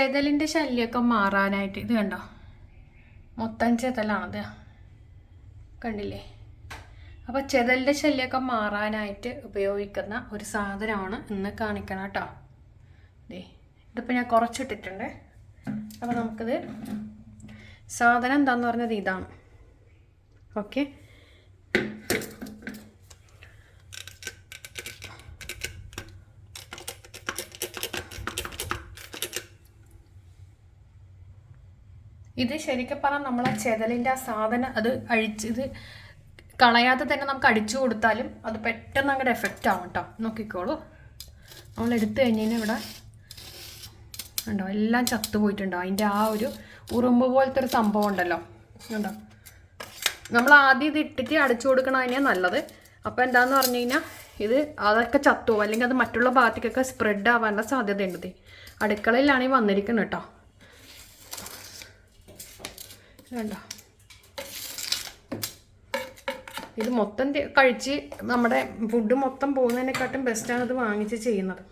ചെതലിന്റെ ശല്യമൊക്കെ മാറാനായിട്ട് ഇത് കണ്ടോ? മൊത്തം ചെതലാണത് കണ്ടില്ലേ? അപ്പോൾ ചെതലിന്റെ ശല്യമൊക്കെ മാറാനായിട്ട് ഉപയോഗിക്കുന്ന ഒരു സാധനമാണ് ഇന്ന് കാണിക്കണം കേട്ടോ അതെ ഇതിപ്പോൾ ഞാൻ കുറച്ചിട്ടിട്ടുണ്ട്. അപ്പോൾ നമുക്കിത് സാധനം എന്താന്ന് പറഞ്ഞത് ഇതാണ്. ഓക്കെ? ഇത് ശരിക്കും പറഞ്ഞാൽ നമ്മൾ ആ ചെതലിന്റെ ആ സാധനം അത് അഴിച്ച് ഇത് കളയാതെ തന്നെ നമുക്ക് അടിച്ചു കൊടുത്താലും അത് പെട്ടെന്ന് അങ്ങോട്ട് എഫക്റ്റ് ആവും കേട്ടോ നോക്കിക്കോളൂ. നമ്മൾ എടുത്തു കഴിഞ്ഞാൽ ഇവിടെ ഉണ്ടോ എല്ലാം ചത്തുപോയിട്ടുണ്ടോ അതിന്റെ ആ ഒരു ഉറുമ്പ് പോലത്തെ ഒരു സംഭവം ഉണ്ടല്ലോ. ഉണ്ടോ നമ്മൾ ആദ്യം ഇത് ഇട്ടിട്ട് അടിച്ചു കൊടുക്കണം തന്നെയാണ് നല്ലത്. അപ്പോൾ എന്താന്ന് പറഞ്ഞു കഴിഞ്ഞാൽ ഇത് അതൊക്കെ ചത്തുപോകും അല്ലെങ്കിൽ അത് മറ്റുള്ള ഭാഗത്തേക്കൊക്കെ സ്പ്രെഡ് ആവാനുള്ള സാധ്യതയുണ്ട്. അടുക്കളയിലാണ് ഈ വന്നിരിക്കുന്നത് കേട്ടോ കണ്ടോ ഇത് മൊത്തം കഴിച്ച് നമ്മുടെ ഫുഡ് മൊത്തം പോകുന്നതിനെക്കാട്ടും ബെസ്റ്റാണ് ഇത് വാങ്ങിച്ച് ചെയ്യുന്നത്.